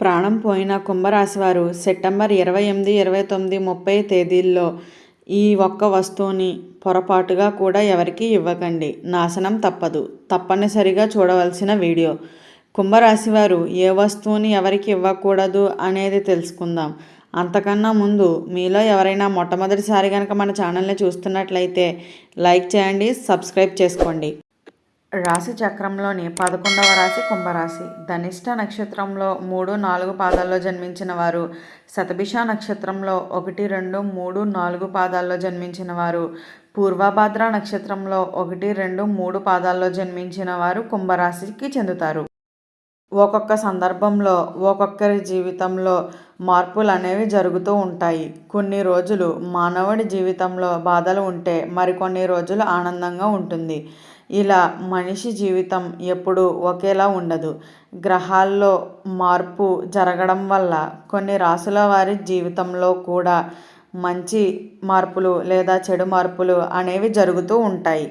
ప్రాణం పోయిన కుంభరాశి వారు సెప్టెంబర్ ఇరవై ఎనిమిది ఇరవై తొమ్మిది ముప్పై తేదీల్లో ఈ ఒక్క వస్తువుని పొరపాటుగా కూడా ఎవరికి ఇవ్వకండి. నాశనం తప్పదు. తప్పనిసరిగా చూడవలసిన వీడియో. కుంభరాశి వారు ఏ వస్తువుని ఎవరికి ఇవ్వకూడదు అనేది తెలుసుకుందాం. అంతకన్నా ముందు మీలో ఎవరైనా మొట్టమొదటిసారి కనుక మన ఛానల్ని చూస్తున్నట్లయితే లైక్ చేయండి సబ్స్క్రైబ్ చేసుకోండి. రాశి చక్రంలోని పదకొండవ రాశి కుంభరాశి. ధనిష్ట నక్షత్రంలో మూడు నాలుగు పాదాల్లో జన్మించిన వారు. శతభిష నక్షత్రంలో ఒకటి రెండు మూడు నాలుగు పాదాల్లో జన్మించిన వారు. పూర్వభాద్ర నక్షత్రంలో ఒకటి రెండు మూడు పాదాల్లో జన్మించిన వారు కుంభరాశికి చెందుతారు. ఒక్కొక్క సందర్భంలో ఒక్కొక్కరి జీవితంలో మార్పులు అనేవి జరుగుతూ ఉంటాయి. కొన్ని రోజులు మానవుడి జీవితంలో బాధలు ఉంటే మరికొన్ని రోజులు ఆనందంగా ఉంటుంది. ఇలా మనిషి జీవితం ఎప్పుడూ ఒకేలా ఉండదు. గ్రహాల్లో మార్పు జరగడం వల్ల కొన్ని రాసుల వారి జీవితంలో కూడా మంచి మార్పులు లేదా చెడు మార్పులు అనేవి జరుగుతూ ఉంటాయి.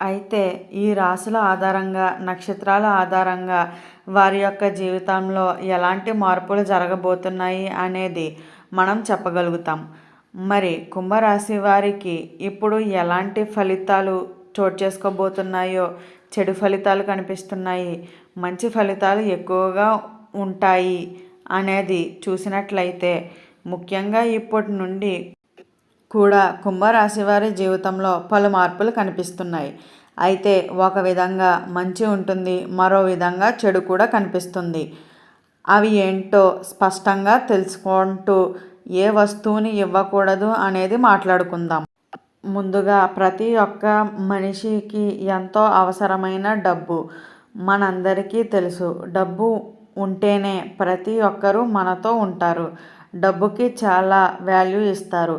అయితే ఈ రాసుల ఆధారంగా నక్షత్రాల ఆధారంగా వారి యొక్క జీవితంలో ఎలాంటి మార్పులు జరగబోతున్నాయి అనేది మనం చెప్పగలుగుతాం. మరి కుంభరాశి వారికి ఇప్పుడు ఎలాంటి ఫలితాలు చోటు చేసుకోబోతున్నాయో చెడు ఫలితాలు కనిపిస్తున్నాయి. మంచి ఫలితాలు ఎక్కువగా ఉంటాయి అనేది చూసినట్లయితే ముఖ్యంగా ఇప్పటి నుండి కూడా కుంభరాశి వారి జీవితంలో పలు మార్పులు కనిపిస్తున్నాయి. అయితే ఒక విధంగా మంచి ఉంటుంది మరో విధంగా చెడు కూడా కనిపిస్తుంది. అవి ఏంటో స్పష్టంగా తెలుసుకుంటూ ఏ వస్తువుని ఇవ్వకూడదు అనేది మాట్లాడుకుందాం. ముందుగా ప్రతి ఒక్క మనిషికి ఎంతో అవసరమైన డబ్బు మనందరికీ తెలుసు. డబ్బు ఉంటేనే ప్రతి ఒక్కరూ మనతో ఉంటారు. డబ్బుకి చాలా వాల్యూ ఇస్తారు.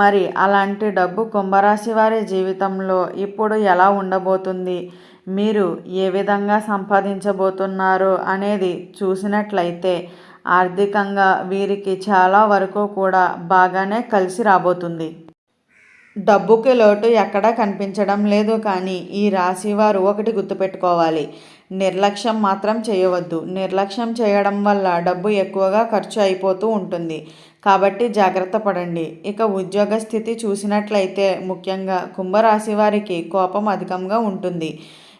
మరి అలాంటి డబ్బు కుంభరాశి వారి జీవితంలో ఇప్పుడు ఎలా ఉండబోతుంది? మీరు ఏ విధంగా సంపాదించబోతున్నారు అనేది చూసినట్లయితే ఆర్థికంగా వీరికి చాలా వరకు కూడా బాగానే కలిసి రాబోతుంది. డబ్బుకి లోటు ఎక్కడా కనిపించడం లేదు కానీ ఈ రాశి వారు ఒకటి గుర్తుపెట్టుకోవాలి. నిర్లక్ష్యం మాత్రం చేయవద్దు. నిర్లక్ష్యం చేయడం వల్ల డబ్బు ఎక్కువగా ఖర్చు అయిపోతూ ఉంటుంది. కాబట్టి జాగ్రత్త పడండి. ఇక ఉద్యోగ స్థితి చూసినట్లయితే ముఖ్యంగా కుంభరాశి వారికి కోపం అధికంగా ఉంటుంది.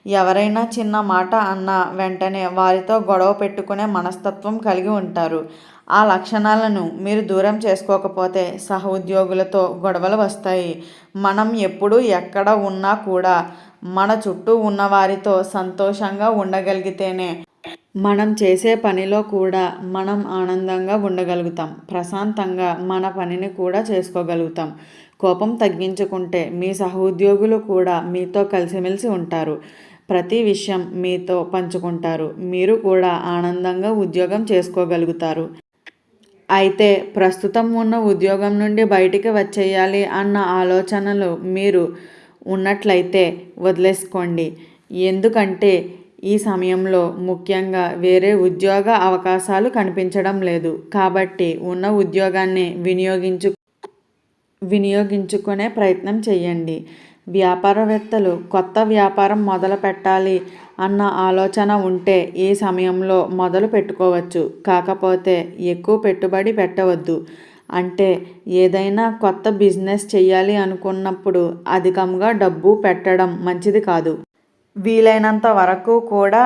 ఎవరైనా చిన్న మాట అన్నా వెంటనే వారితో గొడవ పెట్టుకునే మనస్తత్వం కలిగి ఉంటారు. ఆ లక్షణాలను మీరు దూరం చేసుకోకపోతే సహ ఉద్యోగులతో గొడవలు వస్తాయి. మనం ఎప్పుడు ఎక్కడ ఉన్నా కూడా మన చుట్టూ ఉన్న వారితో సంతోషంగా ఉండగలిగితేనే మనం చేసే పనిలో కూడా మనం ఆనందంగా ఉండగలుగుతాం. ప్రశాంతంగా మన పనిని కూడా చేసుకోగలుగుతాం. కోపం తగ్గించుకుంటే మీ సహోద్యోగులు కూడా మీతో కలిసిమెలిసి ఉంటారు. ప్రతి విషయం మీతో పంచుకుంటారు. మీరు కూడా ఆనందంగా ఉద్యోగం చేసుకోగలుగుతారు. అయితే ప్రస్తుతం ఉన్న ఉద్యోగం నుండి బయటికి వచ్చేయాలి అన్న ఆలోచనలు మీరు ఉన్నట్లయితే వదిలేసుకోండి. ఎందుకంటే ఈ సమయంలో ముఖ్యంగా వేరే ఉద్యోగ అవకాశాలు కనిపించడం లేదు. కాబట్టి ఉన్న ఉద్యోగాన్ని వినియోగించు వినియోగించుకునే ప్రయత్నం చేయండి. వ్యాపారవేత్తలు కొత్త వ్యాపారం మొదలు పెట్టాలి అన్న ఆలోచన ఉంటే ఈ సమయంలో మొదలు పెట్టుకోవచ్చు. కాకపోతే ఎక్కువ పెట్టుబడి పెట్టవద్దు. అంటే ఏదైనా కొత్త బిజినెస్ చేయాలి అనుకున్నప్పుడు అధికంగా డబ్బు పెట్టడం మంచిది కాదు. వీలైనంత వరకు కూడా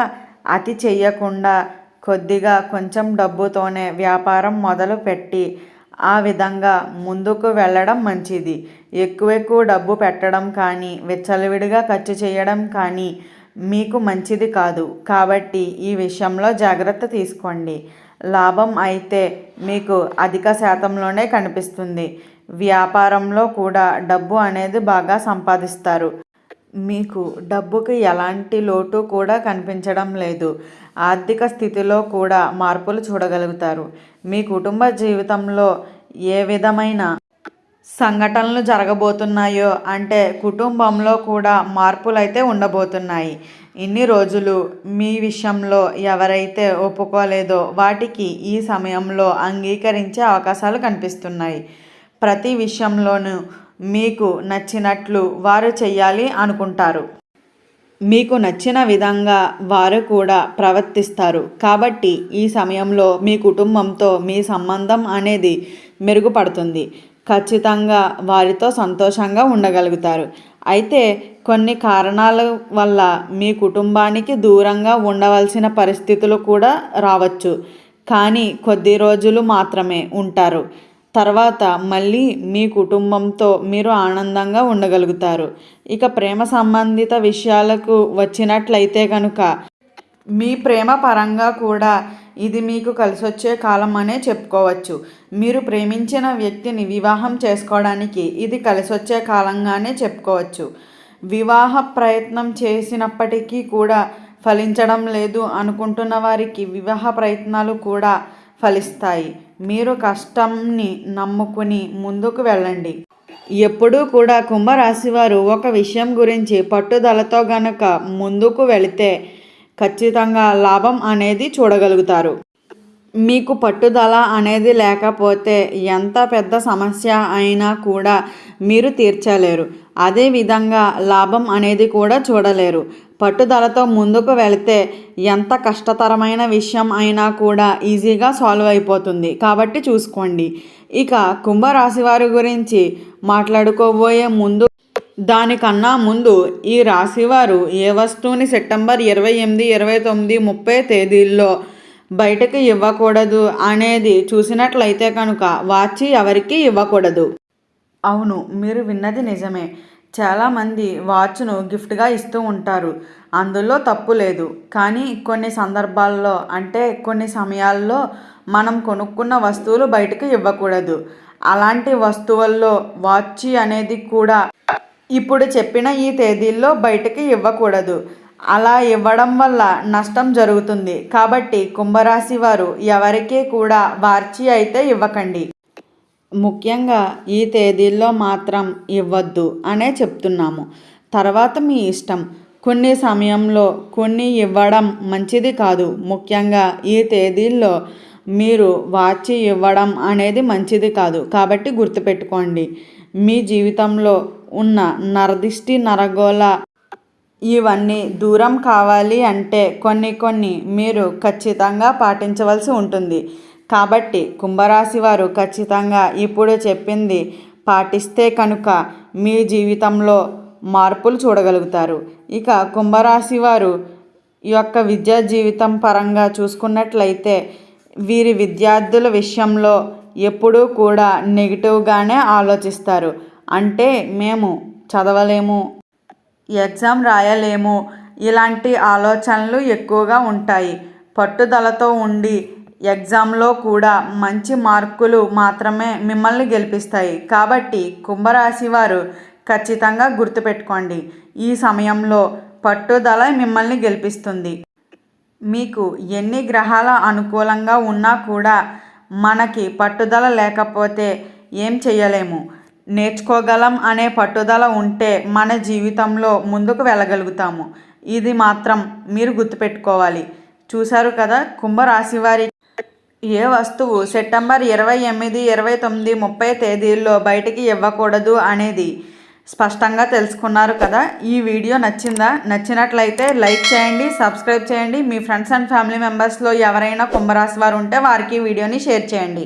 అతి చెయ్యకుండా కొద్దిగా కొంచెం డబ్బుతోనే వ్యాపారం మొదలు పెట్టి ఆ విధంగా ముందుకు వెళ్ళడం మంచిది. ఎక్కువ ఎక్కువ డబ్బు పెట్టడం కానీ విచ్చలవిడిగా ఖర్చు చేయడం కానీ మీకు మంచిది కాదు. కాబట్టి ఈ విషయంలో జాగ్రత్త తీసుకోండి. లాభం అయితే మీకు అధిక శాతంలోనే కనిపిస్తుంది. వ్యాపారంలో కూడా డబ్బు అనేది బాగా సంపాదిస్తారు. మీకు డబ్బుకి ఎలాంటి లోటు కూడా కనిపించడం లేదు. ఆర్థిక స్థితిలో కూడా మార్పులు చూడగలుగుతారు. మీ కుటుంబ జీవితంలో ఏ విధమైన సంఘటనలు జరగబోతున్నాయో అంటే కుటుంబంలో కూడా మార్పులు అయితే ఉండబోతున్నాయి. ఇన్ని రోజులు మీ విషయంలో ఎవరైతే ఒప్పుకోలేదో వాటికి ఈ సమయంలో అంగీకరించే అవకాశాలు కనిపిస్తున్నాయి. ప్రతి విషయంలోనూ మీకు నచ్చినట్లు వారు చెయ్యాలి అనుకుంటారు. మీకు నచ్చిన విధంగా వారు కూడా ప్రవర్తిస్తారు. కాబట్టి ఈ సమయంలో మీ కుటుంబంతో మీ సంబంధం అనేది మెరుగుపడుతుంది. ఖచ్చితంగా వారితో సంతోషంగా ఉండగలుగుతారు. అయితే కొన్ని కారణాల వల్ల మీ కుటుంబానికి దూరంగా ఉండవలసిన పరిస్థితులు కూడా రావచ్చు. కానీ కొద్ది రోజులు మాత్రమే ఉంటారు. తర్వాత మళ్ళీ మీ కుటుంబంతో మీరు ఆనందంగా ఉండగలుగుతారు. ఇక ప్రేమ సంబంధిత విషయాలకు వచ్చినట్లయితే కనుక మీ ప్రేమ పరంగా కూడా ఇది మీకు కలిసొచ్చే కాలం అనే చెప్పుకోవచ్చు. మీరు ప్రేమించిన వ్యక్తిని వివాహం చేసుకోవడానికి ఇది కలిసొచ్చే కాలంగానే చెప్పుకోవచ్చు. వివాహ ప్రయత్నం చేసినప్పటికీ కూడా ఫలించడం లేదు అనుకుంటున్న వారికి వివాహ ప్రయత్నాలు కూడా ఫలిస్తాయి. మీరు కష్టంని నమ్ముకుని ముందుకు వెళ్ళండి. ఎప్పుడూ కూడా కుంభరాశి వారు ఒక విషయం గురించి పట్టుదలతో గనక ముందుకు వెళితే ఖచ్చితంగా లాభం అనేది చూడగలుగుతారు. మీకు పట్టుదల అనేది లేకపోతే ఎంత పెద్ద సమస్య అయినా కూడా మీరు తీర్చలేరు. అదేవిధంగా లాభం అనేది కూడా చూడలేరు. పట్టుదలతో ముందుకు వెళితే ఎంత కష్టతరమైన విషయం అయినా కూడా ఈజీగా సాల్వ్ అయిపోతుంది. కాబట్టి చూసుకోండి. ఇక కుంభరాశి వారి గురించి మాట్లాడుకోబోయే ముందు దానికన్నా ముందు ఈ రాశివారు ఏ వస్తువుని సెప్టెంబర్ ఇరవై ఎనిమిది ఇరవై తొమ్మిది ముప్పై తేదీల్లో బయటకు ఇవ్వకూడదు అనేది చూసినట్లయితే కనుక వాచి ఎవరికి ఇవ్వకూడదు. అవును మీరు విన్నది నిజమే. చాలామంది వాచ్ను గిఫ్ట్గా ఇస్తూ ఉంటారు. అందులో తప్పు లేదు. కానీ కొన్ని సందర్భాల్లో అంటే కొన్ని సమయాల్లో మనం కొనుక్కున్న వస్తువులు బయటకు ఇవ్వకూడదు. అలాంటి వస్తువుల్లో వాచ్ అనేది కూడా ఇప్పుడు చెప్పిన ఈ తేదీల్లో బయటకి ఇవ్వకూడదు. అలా ఇవ్వడం వల్ల నష్టం జరుగుతుంది. కాబట్టి కుంభరాశి వారు ఎవరికీ కూడా వార్చి అయితే ఇవ్వకండి. ముఖ్యంగా ఈ తేదీల్లో మాత్రం ఇవ్వద్దు అనే చెప్తున్నాము. తర్వాత మీ ఇష్టం. కొన్ని సమయంలో కొన్ని ఇవ్వడం మంచిది కాదు. ముఖ్యంగా ఈ తేదీల్లో మీరు వాచి ఇవ్వడం అనేది మంచిది కాదు. కాబట్టి గుర్తుపెట్టుకోండి. మీ జీవితంలో ఉన్న నరదిష్టి నరగోళ ఇవన్నీ దూరం కావాలి అంటే కొన్ని కొన్ని మీరు ఖచ్చితంగా పాటించవలసి ఉంటుంది. కాబట్టి కుంభరాశి వారు ఖచ్చితంగా ఇప్పుడు చెప్పింది పాటిస్తే కనుక మీ జీవితంలో మార్పులు చూడగలుగుతారు. ఇక కుంభరాశి వారు యొక్క విద్యా జీవితం పరంగా చూసుకున్నట్లయితే వీరి విద్యార్థుల విషయంలో ఎప్పుడూ కూడా నెగిటివ్గానే ఆలోచిస్తారు. అంటే మేము చదవలేము ఎగ్జామ్ రాయలేము ఇలాంటి ఆలోచనలు ఎక్కువగా ఉంటాయి. పట్టుదలతో ఉండి ఎగ్జామ్లో కూడా మంచి మార్కులు మాత్రమే మిమ్మల్ని గెలిపిస్తాయి. కాబట్టి కుంభరాశి వారు ఖచ్చితంగా గుర్తుపెట్టుకోండి. ఈ సమయంలో పట్టుదల మిమ్మల్ని గెలిపిస్తుంది. మీకు ఎన్ని గ్రహాల అనుకూలంగా ఉన్నా కూడా మనకి పట్టుదల లేకపోతే ఏం చేయలేము నేర్చుకోగలం అనే పట్టుదల ఉంటే మన జీవితంలో ముందుకు వెళ్ళగలుగుతాము. ఇది మాత్రం మీరు గుర్తుపెట్టుకోవాలి. చూశారు కదా కుంభరాశి వారి ఏ వస్తువు సెప్టెంబర్ ఇరవై ఎనిమిది ఇరవై తొమ్మిది ముప్పై తేదీల్లో బయటికి ఇవ్వకూడదు అనేది. స్పష్టంగా తెలుసుకున్నారు కదా. ఈ వీడియో నచ్చిందా? నచ్చినట్లయితే లైక్ చేయండి సబ్స్క్రైబ్ చేయండి. మీ ఫ్రెండ్స్ అండ్ ఫ్యామిలీ మెంబర్స్లో ఎవరైనా కుంభరాశి వారు ఉంటే వారికి వీడియోని షేర్ చేయండి.